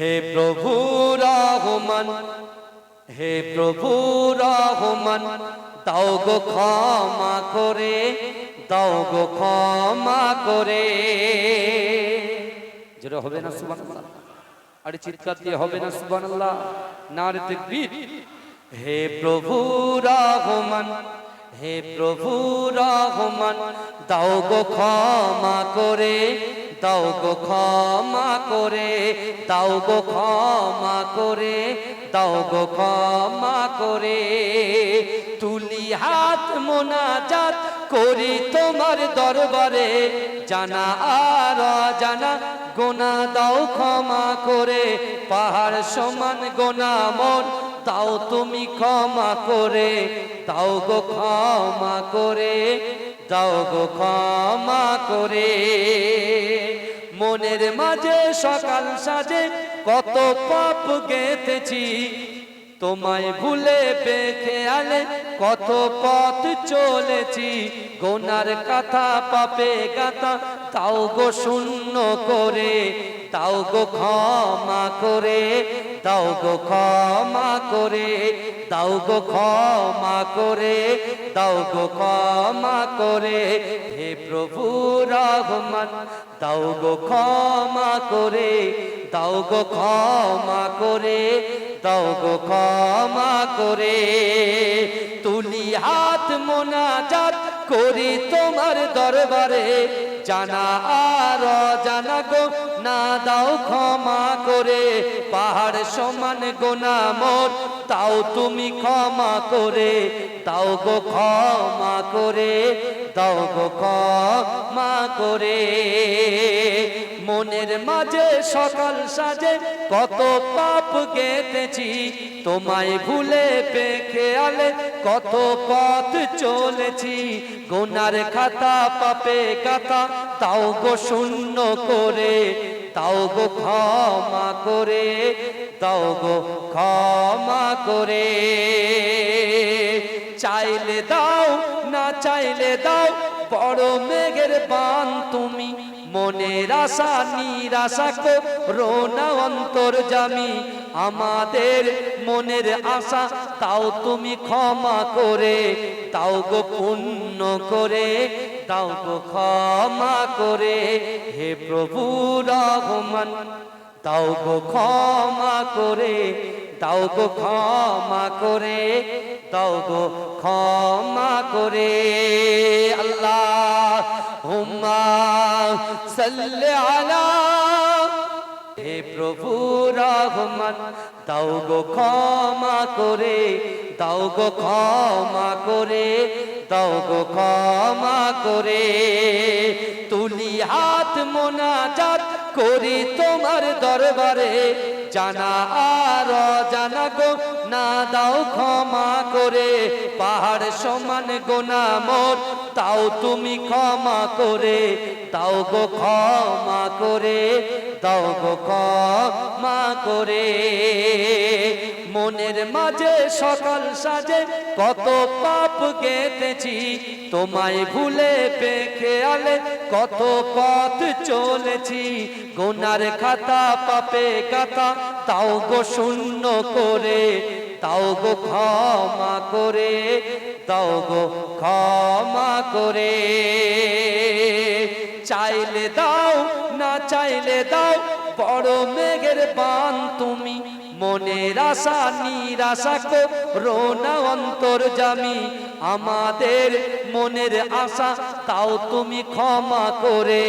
হে প্রভু রহমান, হে প্রভু রহমান, দাও গো ক্ষমা করে, দাও গো ক্ষমা করে। যেটা হবে না সুবহানাল্লাহ? আরে চিৎকার দিয়ে হবে না সুবহানাল্লাহ? নারে তাকবীর। হে প্রভু রহমান, হে প্রভু রহমান, দাও গো ক্ষমা করে দাও গো ক্ষমা করে, তাও গো ক্ষমা করে, তাও গো ক্ষমা করে। তুলি হাত মোনাজাত করি তোমার দরবারে, জানা আর জানা গোনা দাও ক্ষমা করে। পাহাড় সমান গোনা মন, তাও তুমি ক্ষমা করে। তাও গো ক্ষমা করে দাও গো ক্ষমা করে। মনের মাঝে সকাল সাজে কত পাপ গেতেছি তোমায় ভুলে পেখে আলে কত পথ চলেছি। গোনার কথা পাপে গাতা তাও গো শূন্য করে, তাও গো ক্ষমা করে, তাও গো ক্ষমা করে, তাও গো ক্ষমা করে, তাও গো ক্ষমা করে। হে প্রভু রহমান দাও গো ক্ষমা করে, দাও গো ক্ষমা করে, দাও গো ক্ষমা করে। তুলি হাত মোনাজাত করি তোমার দরবারে, জানা আর জানা গো, না দাও ক্ষমা করে। পাহাড় সমান গোনা মোর, তাও তুমি ক্ষমা করে তাও গো ক্ষমা করে, দাও গো ক্ষমা করে। মনের মাঝে সকাল সাজে, কত পাপ গেতেছি তোমায় ভুলে পেখে আলে, কত পথ চলেছি, গোনার খাতা, পাপে কাতা তাও গো শূন্য করে, তাও গো ক্ষমা করে, তাও গো ক্ষমা করে। চাইলে দাও, না চাইলে দাও, বড় মেঘের বান তুমি মনের আশা, নিরাশা করো না অন্তর জামি। আমাদের মনের আশা, তাও তুমি ক্ষমা করে, তাও গো পুণ্য করে, তাও গো ক্ষমা করে। হে প্রভু রহমান, তাও গো ক্ষমা করে, তাও গো ক্ষমা করে, তাও গো ক্ষমা করে। আল্লাহ হুম্মা সাল্লি আলা। হে প্রভু রহমান তাও গো ক্ষমা করে দাও গো ক্ষমা করে, দাও গো ক্ষমা করে। তুলি হাত মোনাজাত করি তোমার দরবারে, জানা আর জানা গো, না দাও ক্ষমা করে। পাহাড় সমান গোনা মোর, তাও তুমি ক্ষমা করে। তাও গো ক্ষমা করে, দাও গো ক্ষমা করে। মনের মাঝে সকাল সাজে কত পাপ গেতেছি তোমায় ভুলে পেখে আলে কত পথ চলেছি, গোনার খাতা, পাপে কাতা তাও গো শূন্য করে, তাও গো ক্ষমা করে, তাও গো ক্ষমা করে। চাইলে দাও, না চাইলে দাও, বড় মেঘের বান তুমি মনের আশা, নিরাশা করো অন্তর জামি। আমাদের মনের আশা, তাও তুমি ক্ষমা করে,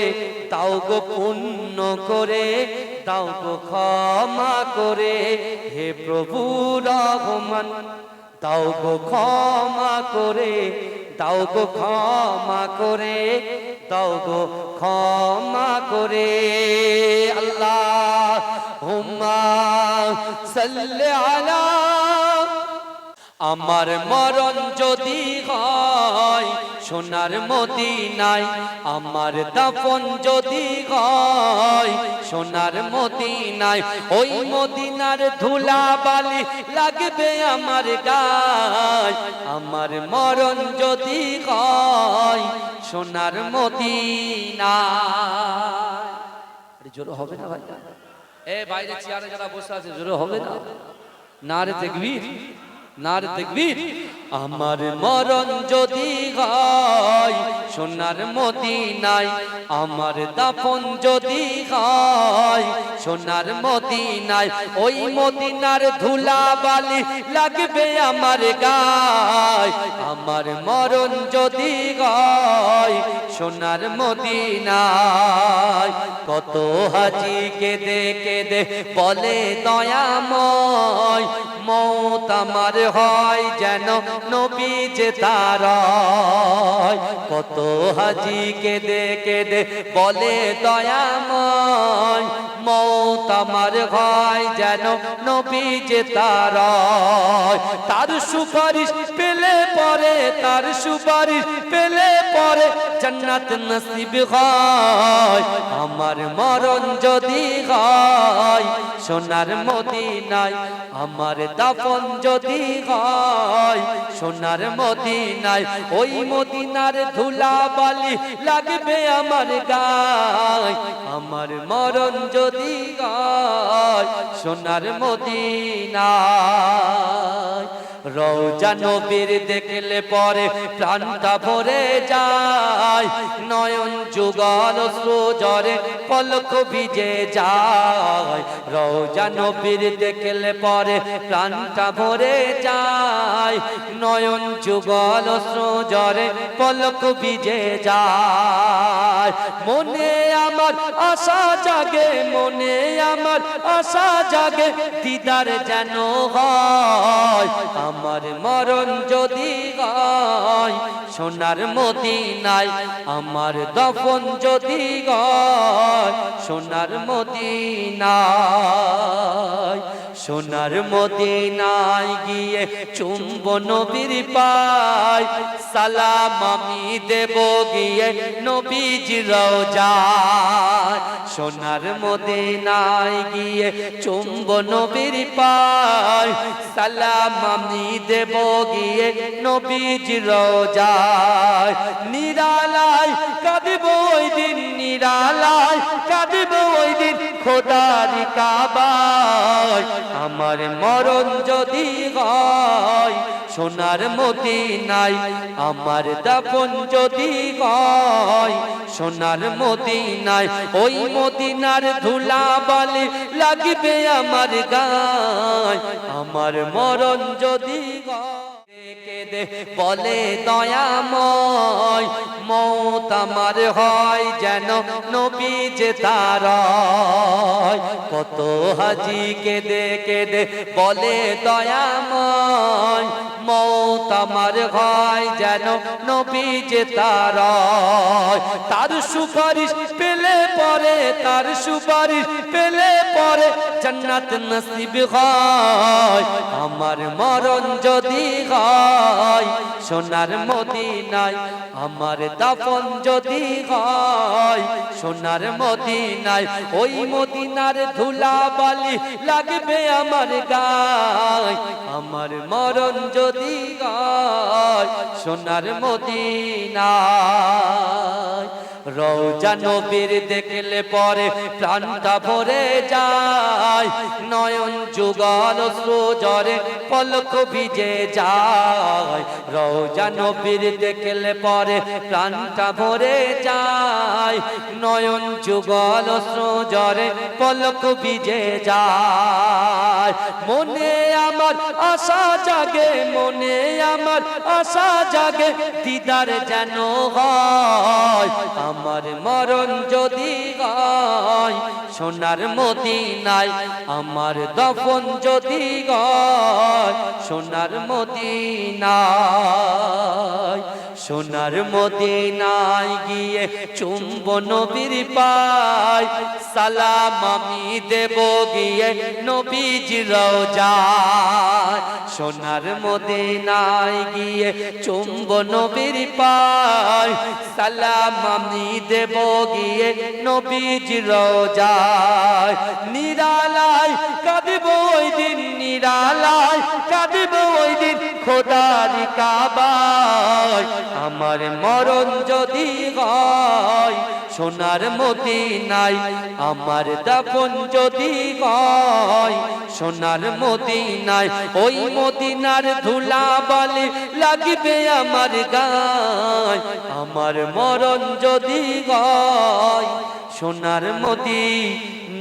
তাও গো পুণ্য করে, তাও গো ক্ষমা করে। হে প্রভু রহমান, তাও গো ক্ষমা করে, তাও গো ক্ষমা করে, তাও গো ক্ষমা করে। আল্লাহ। আলা আমার মরণ যদি হয় সোনার মদিনায়, আমার দাফন যদি হয় সোনার মদিনায়, ওই মদিনার ধুলা বালি লাগবে আমার গায়। আমার মরণ যদি হয় সোনার মদিনায়। জোর হবে না ভাই? এ বাইরে চেয়ারে যারা বসে আছে, জোরে হবে না? না রে দেখবীর না রে দেখবীর আমার মরণ যদি হয়, সোনার মদিনায় আমার দাফন যদি হয়, সোনার মদিনায় ওই মদিনার ধুলা বালি লাগবে আমার গায়। আমার মরণ যদি হয়, সোনার মতি মদিনায় কত হাজি কেঁদে কেঁদে বলে দয়াময়, মৌত আমার হয় যেন নবী যে তার কত হাজি কেঁদে কেঁদে বলে দয়াময়, মৌত আমার হয় যেন নবী যে তার তার সুপারিশ পেলে পরে, তার সুপারিশ পেলে পরে, জান্নাত নসিব হয়। আমার মরণ যদি হয়, সোনার মদিনায় আমার দাফন যদি হয়, সোনার মদিনায় ওই মদিনার ধুলা বালি লাগবে আমার গায়। আমার মরণ যদি হয়, সোনার মদিনায় রৌজা নবীর দেখলে পরে প্রাণটা ভরে যায়। যুগল সুজরে পলক ভিজে যায়। রওজা নবীর দেখলে পরে প্রাণটা ভরে যায়। নয়ন যুগল সুজরে পলক ভিজে যায়। মনে আমার আশা জাগে, মনে আমার আশা জাগে, দিদার যেন হয়। আমার মরণ যদি হয়, সোনার মদিনায় আমার দফন যদি হয় সোনার মদিনায় সোনার মদিনায় গিয়ে চুম্ব নবীর পায়, সালাম আমি দেব গিয়ে নবীজ রওজায়, সোনার মদিনায় গিয়ে চুম্ব নবীর পায়, সালাম আমি দেব গিয়ে নবীজ রওজায়, নিরালায় ওই দিন নিরালায় কাঁদব ওই দিন খোদার কাবায়। আমার মরণ যদি হয়, সোনার মতি নাই, আমার দাপন যদি হয়, সোনার মদিনায় ওই মদিনার ধুলা বালি লাগবে আমার গায়। আমার মরণ যদি হয় কেঁদে বলে, দয়াময় মৌত আমার হয় যেন নবী যে তার কত হাজি কেঁদে কেঁদে বলে, দয়াময় মৌত আমার হয় যেন নবী যে তার তার সুপারিশ পেলে পরে তার সুপারিশ পেলে পরে জান্নাত নসিব হয়। আমার মরণ যদি হয়, সোনার মদিনায় আমার দাফন যদি হয়, সোনার মদিনায় ওই মদিনার ধুলা বালি লাগবে আমার গায়। আমার মরণ যদি হয়, সোনার মদিনায় রওজা নবীর দেখলে পরে প্রাণটা ভরে যায়। নয়ন যুগল সুজরে পলক ভিজে যায়। রওজা নবীর দেখলে পরে প্রাণটা ভরে যায়। নয়ন যুগল সুজরে পলক ভিজে যায়। মনে আমার আশা জাগে, মনে আমার আশা জাগে, দিদার যেন হয়। আমার মরণ যদি গায় সোনার মদিনায় আমার দফন যদি গায় সোনার মদিনায় সোনার মদিনায় গিয়ে চুম্ব নবীর পায়। সালাম আমি দেব গিয়ে নবীজ রওজায়। সোনার মদিনায় গিয়ে চুম্ব নবীর পায়। সালাম আমি দেব গিয়ে নবীজ রওজায়। নিরালায় কাঁদব ওই দিন, নিরালায় কাঁদব ওই দিন খোদার কাবা কাবায়। আমার মরণ যদি হয়, সোনার মদিনায় আমার দাফন যদি হয়, সোনার মদিনায় ওই মদিনার ধুলা বালি লাগবে আমার গায়। আমার মরণ যদি হয়, সোনার মদিনায়